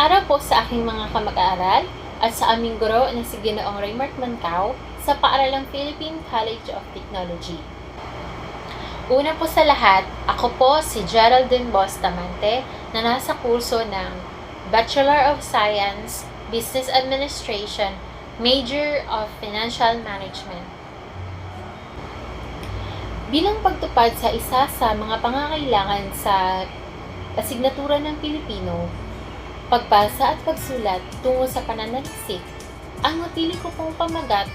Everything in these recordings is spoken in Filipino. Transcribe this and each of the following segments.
Araw po sa aking mga kamag-aaral at sa aming guro na si Ginoong Raymart Mancao sa Paaralang Philippine College of Technology. Una po sa lahat, ako po si Geraldine Bustamante na nasa kurso ng Bachelor of Science, Business Administration, Major of Financial Management. Bilang pagtupad sa isa sa mga pangangailangan sa asignatura ng Pilipino, pagbasa at pagsulat tungo sa pananaliksik, ang napili ko pong pamagat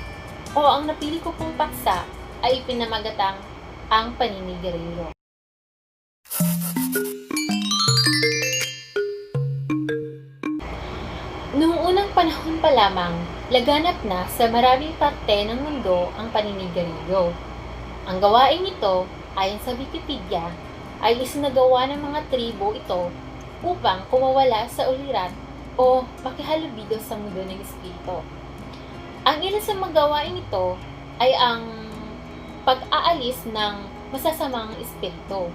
o ang napili ko pong paksa ay pinamagatang ang paninigarilyo. Noong unang panahon pa lamang, laganap na sa maraming parte ng mundo ang paninigarilyo. Ang gawain ito, ayon sa Wikipedia, ay isinagawa ng mga tribo ito upang kumawala sa ulirat o makihalubilo sa mundo ng espiritu. Ang ilan sa mga gawain ito ay ang pag-aalis ng masasamang espiritu,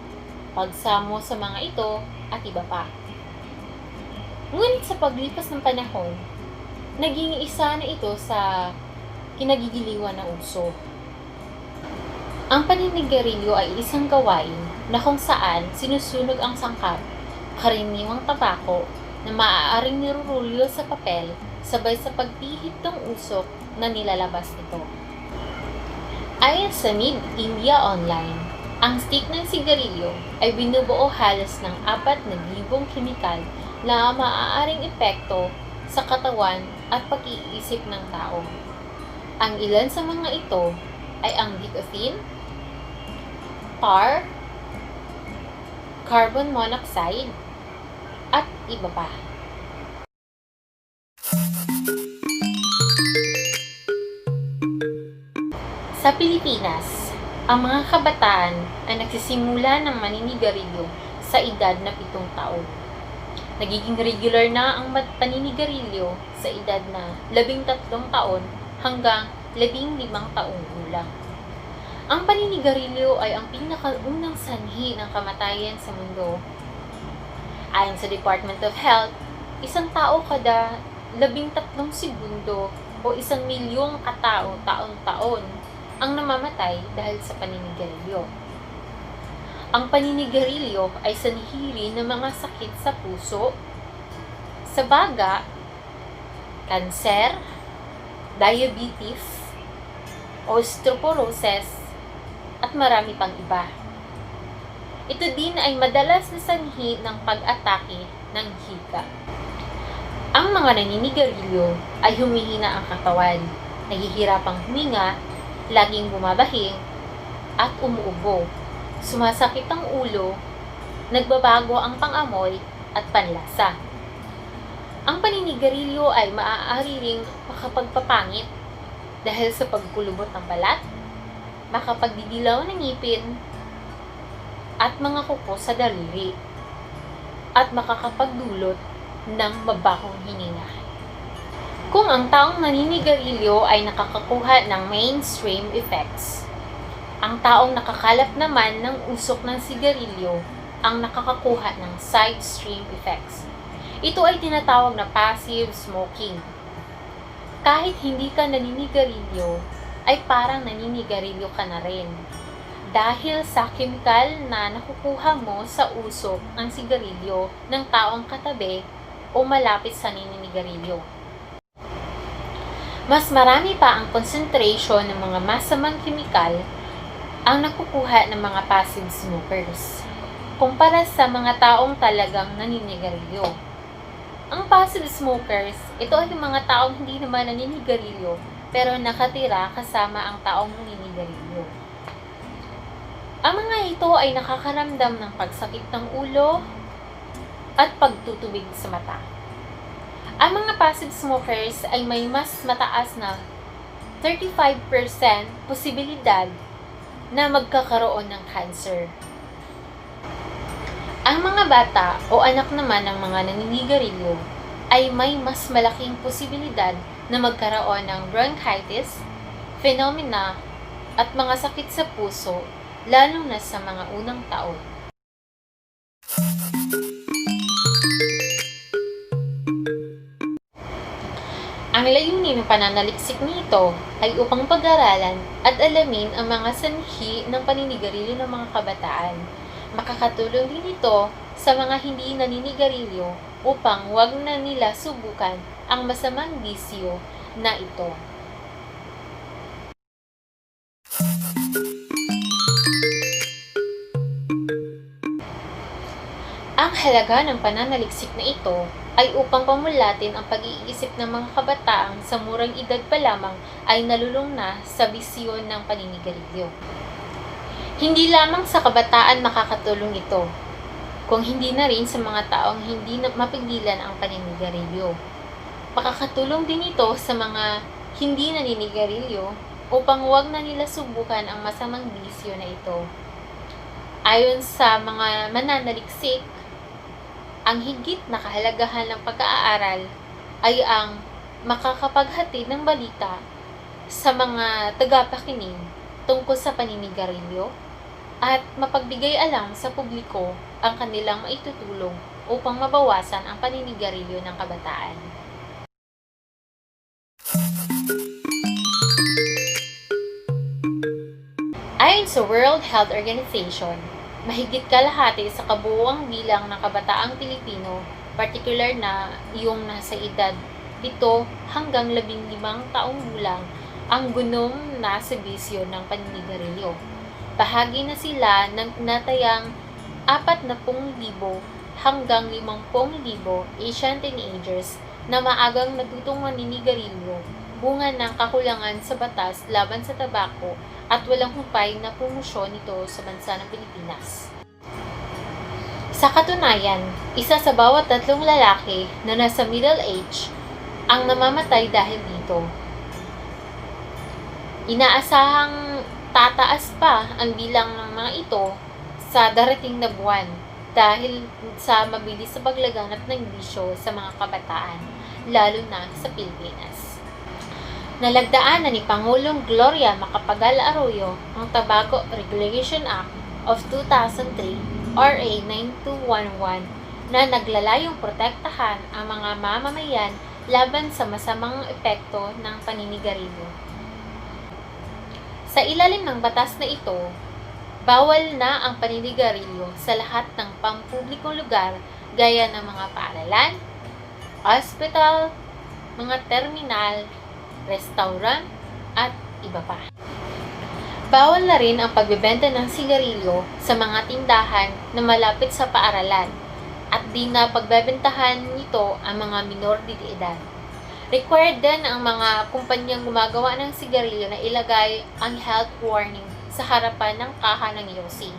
pagsamo sa mga ito at iba pa. Ngunit sa paglipas ng panahon, naging isa na ito sa kinagigiliwan na uso. Ang paninigarilyo ay isang gawain na kung saan sinusunog ang sangkap, karaniwang tabako na maaaring nirurulyo sa papel sabay sa pagpihit ng usok na nilalabas nito. Ayon sa Mid India Online, ang stick ng sigarilyo ay binubuo halos ng 4,000 kemikal na maaaring epekto sa katawan at pag-iisip ng tao. Ang ilan sa mga ito ay ang nicotine, tar, carbon monoxide, at iba pa. Sa Pilipinas, ang mga kabataan ay nagsisimula ng maninigarilyo sa edad na pitong taon. Nagiging regular na ang paninigarilyo sa edad na labing tatlong taon hanggang labing limang taong gulang. Ang paninigarilyo ay ang pinakaunang sanhi ng kamatayan sa mundo. Ayon sa Department of Health, isang tao kada labing tatlong segundo o isang milyong katao taon-taon ang namamatay dahil sa paninigarilyo. Ang paninigarilyo ay sanhiri ng mga sakit sa puso, sa baga, kanser, diabetes, osteoporosis, at marami pang iba. Ito din ay madalas na sanhi ng pag-atake ng hika. Ang mga naninigarilyo ay humihina ang katawan, naghihirapang huminga, laging bumabahing, at umuubo. Sumasakit ang ulo, nagbabago ang pangamoy at panlasa. Ang paninigarilyo ay maaari ring makapagpapangit dahil sa pagkulubot ng balat, makapagdidilaw ng ngipin, at mga kuko sa daliri, at makakapagdulot ng mabahong hininga. Kung ang taong naninigarilyo ay nakakakuha ng mainstream effects, ang taong nakakalap naman ng usok ng sigarilyo ang nakakakuha ng side stream effects. Ito ay tinatawag na passive smoking. Kahit hindi ka naninigarilyo, ay parang naninigarilyo ka na rin. Dahil sa chemical na nakukuha mo sa usok ng sigarilyo ng taong katabi o malapit sa naninigarilyo. Mas marami pa ang concentration ng mga masamang chemical ang nakukuha ng mga passive smokers kumpara sa mga taong talagang naninigarilyo. Ang passive smokers, ito ay yung mga taong hindi naman naninigarilyo pero nakatira kasama ang taong naninigarilyo. Ang mga ito ay nakakaramdam ng pagsakit ng ulo at pagtutubig sa mata. Ang mga passive smokers ay may mas mataas na 35% posibilidad na magkakaroon ng cancer. Ang mga bata o anak naman ng mga naninigarilyo ay may mas malaking posibilidad na magkaroon ng bronchitis, phenomena, at mga sakit sa puso lalo na sa mga unang taon. Ang layunin ng pananaliksik nito ay upang pag-aralan at alamin ang mga sanhi ng paninigarilyo ng mga kabataan. Makakatulong din ito sa mga hindi naninigarilyo upang wag na nila subukan ang masamang bisyo na ito. Ang halaga ng pananaliksik na ito ay upang pamulatin ang pag-iisip ng mga kabataang sa murang edad pa lamang ay nalulung na sa bisyon ng paninigarilyo. Hindi lamang sa kabataan makakatulong ito, kung hindi na rin sa mga taong hindi na mapigilan ang paninigarilyo. Makakatulong din ito sa mga hindi naninigarilyo upang huwag na nila subukan ang masamang bisyo na ito. Ayon sa mga mananaliksik, ang higit na kahalagahan ng pag-aaral ay ang makakapaghatid ng balita sa mga tagapakinig tungkol sa paninigarilyo at mapagbigay alam sa publiko ang kanilang maitutulong upang mabawasan ang paninigarilyo ng kabataan. Sa World Health Organization, mahigit kalahati sa kabuuang bilang ng kabataang Pilipino, partikular na yung nasa edad 7 hanggang 15 taong gulang, ang gunom na sa bisyo ng paninigarilyo. Bahagi na sila ng natayang 40,000 hanggang 50,000 Asian teenagers na maagang natutong maninigarilyo bunga ng kakulangan sa batas laban sa tabako at walang humpay na promosyon nito sa bansa ng Pilipinas. Sa katunayan, isa sa bawat tatlong lalaki na nasa middle age ang namamatay dahil dito. Inaasahang tataas pa ang bilang ng mga ito sa darating na buwan dahil sa mabilis sa paglaganap ng bisyo sa mga kabataan, lalo na sa Pilipinas. Nalagdaan na ni Pangulong Gloria Macapagal Arroyo ang Tobacco Regulation Act of 2003 RA 9211 na naglalayong protektahan ang mga mamamayan laban sa masamang epekto ng paninigarilyo. Sa ilalim ng batas na ito, bawal na ang paninigarilyo sa lahat ng pampublikong lugar gaya ng mga paaralan, hospital, mga terminal, restaurant, at iba pa. Bawal na rin ang pagbebenta ng sigarilyo sa mga tindahan na malapit sa paaralan at di na pagbebentahan nito ang mga minor de edad. Required din ang mga kumpanyang gumagawa ng sigarilyo na ilagay ang health warning sa harapan ng kaha ng yosi.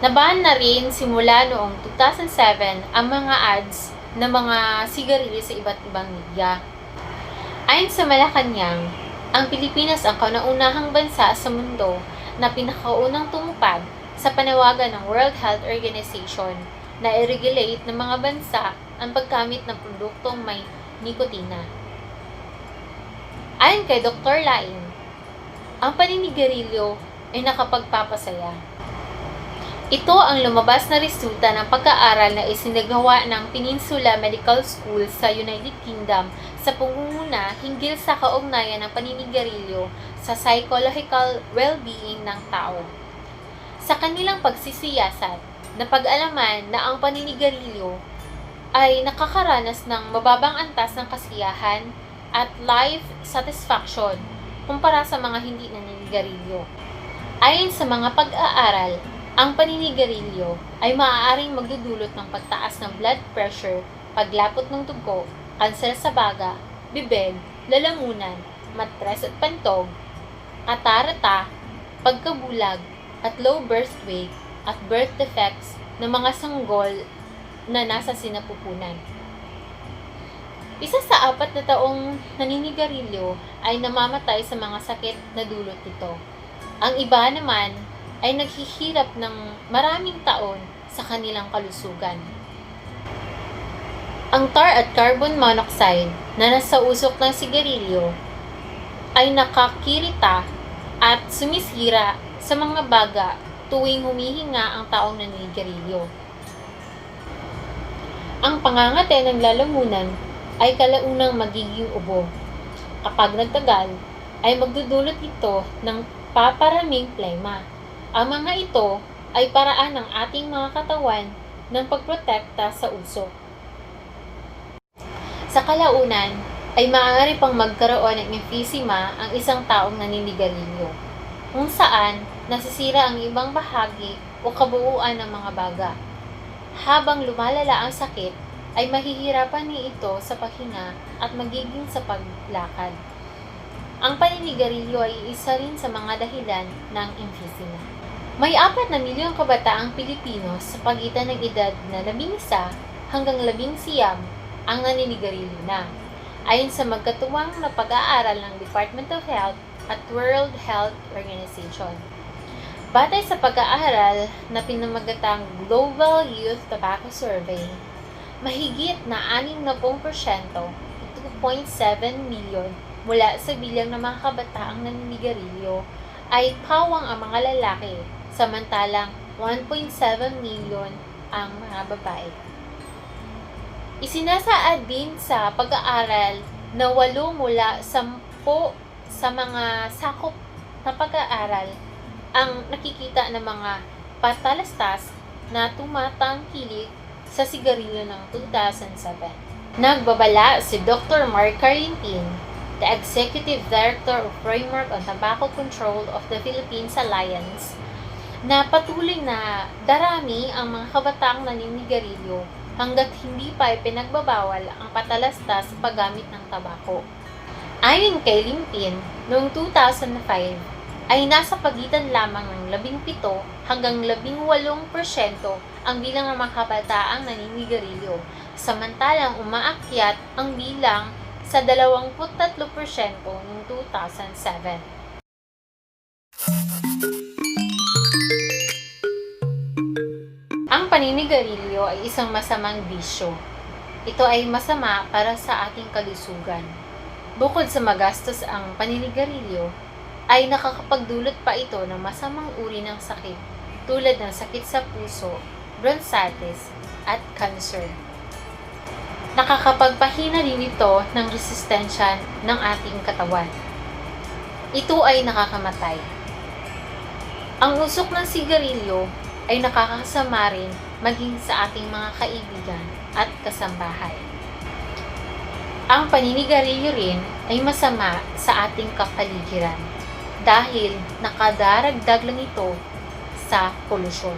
Nabahan na rin simula noong 2007 ang mga ads ng mga sigarilyo sa iba't ibang media. Ayon sa Malacanang, ang Pilipinas ang kauna-unahang bansa sa mundo na pinakaunang tumupad sa panawagan ng World Health Organization na i-regulate ng mga bansa ang paggamit ng produktong may nikotina. Ayon kay Dr. Lain, ang paninigarilyo ay nakapagpapasaya. Ito ang lumabas na resulta ng pag-aaral na isinagawa ng Peninsula Medical School sa United Kingdom sa pangunguna hinggil sa kaugnayan ng paninigarilyo sa psychological well-being ng tao. Sa kanilang pagsisiyasat, napag-alaman na ang paninigarilyo ay nakakaranas ng mababang antas ng kasiyahan at life satisfaction kumpara sa mga hindi naninigarilyo. Ayon sa mga pag-aaral, ang paninigarilyo ay maaaring magdudulot ng pagtaas ng blood pressure, paglapot ng dugo, kanser sa baga, bibig, lalamunan, matres at pantog, katarata, pagkabulag, at low birth weight at birth defects ng mga sanggol na nasa sinapupunan. Isa sa apat na taong naninigarilyo ay namamatay sa mga sakit na dulot nito. Ang iba naman ay naghihirap ng maraming taon sa kanilang kalusugan. Ang tar at carbon monoxide na nasa usok ng sigarilyo ay nakakirita at sumisira sa mga baga tuwing humihinga ang taong naninigarilyo. Ang pangangate ng lalamunan ay kalaunang magiging ubo. Kapag nagtagal, ay magdudulot ito ng paparaming plema. Ang mga ito ay paraan ng ating mga katawan ng pagprotekta sa usok. Sa kalaunan, ay maaari pang magkaroon ng emphysema ang isang taong naninigarilyo, kung saan nasisira ang ibang bahagi o kabuuan ng mga baga. Habang lumalala ang sakit, ay mahihirapan ni ito sa paghinga at magiging sa paglakad. Ang paninigarilyo ay isa rin sa mga dahilan ng emphysema. May apat na milyong kabataang Pilipino sa pagitan ng edad na 11 hanggang 11 siyam ang naninigarilyo na. Ayon sa magkatuwang na pag-aaral ng Department of Health at World Health Organization. Batay sa pag-aaral na pinamagatang Global Youth Tobacco Survey, mahigit na 60%, 2.7 million mula sa bilang ng mga kabataang naninigarilyo ay pawang ang mga lalaki, samantalang 1.7 million ang mga babae. Isinasaad din sa pag-aaral na walo mula sampo sa mga sakop na pag-aaral ang nakikita ng mga patalastas na tumatangkilik sa sigarilyo ng 2007. Nagbabala si Dr. Mark Carlintin, the Executive Director of Framework on Tobacco Control of the Philippines Alliance, na patuloy na darami ang mga kabataang naninigarilyo hanggat hindi pa ipinagbabawal ang patalastas sa paggamit ng tabako. Ayon kay Limpin, noong 2005, ay nasa pagitan lamang ng 17 hanggang 18% ang bilang ng mga kabataang naninigarilyo, samantalang umaakyat ang bilang sa 23% noong 2007. Paninigarilyo ay isang masamang bisyo. Ito ay masama para sa ating kalusugan. Bukod sa magastos ang paninigarilyo, ay nakakapagdulot pa ito ng masamang uri ng sakit tulad ng sakit sa puso, bronchitis, at cancer. Nakakapagpahina din ito ng resistensya ng ating katawan. Ito ay nakakamatay. Ang usok ng sigarilyo ay nakakasama rin maging sa ating mga kaibigan at kasambahay. Ang paninigarilyo rin ay masama sa ating kapaligiran dahil nakadaragdag lang ito sa polusyon.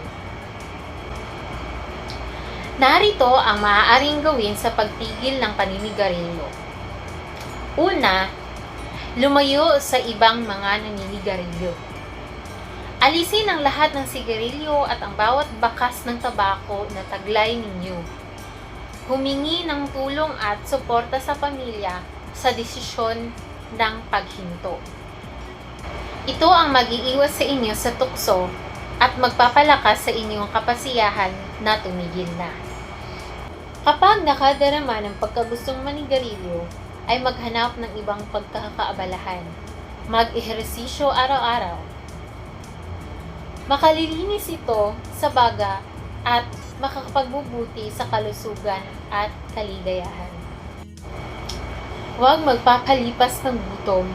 Narito ang maaaring gawin sa pagtigil ng paninigarilyo. Una, lumayo sa ibang mga naninigarilyo. Alisin ang lahat ng sigarilyo at ang bawat bakas ng tabako na taglay ninyo. Humingi ng tulong at suporta sa pamilya sa desisyon ng paghinto. Ito ang magiiwas sa inyo sa tukso at magpapalakas sa inyong kapasiyahan na tumigil na. Kapag nakadarama ng pagkagustong manigarilyo, ay maghanap ng ibang pagkakaabalahan. Mag-ehersisyo araw-araw. Makalilinis ito sa baga at makakapagbubuti sa kalusugan at kaligayahan. Huwag magpapalipas ng gutom.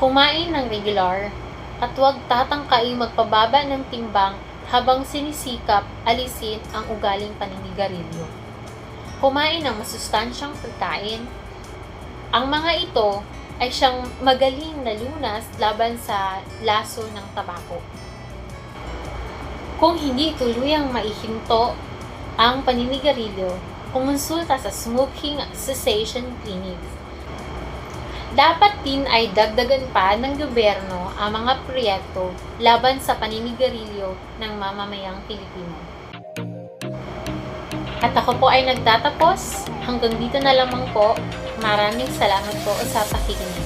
Kumain ng regular at huwag tatangkai magpababa ng timbang habang sinisikap alisin ang ugaling paninigarilyo. Kumain ng masustansyang pagkain. Ang mga ito ay siyang magaling na lunas laban sa laso ng tabako. Kung hindi tuluyang maihinto ang paninigarilyo, kumonsulta sa smoking cessation clinics. Dapat din ay dagdagan pa ng gobyerno ang mga proyekto laban sa paninigarilyo ng mamamayang Pilipino. At ako po ay nagtatapos. Hanggang dito na lamang po. Maraming salamat po sa pakikinig.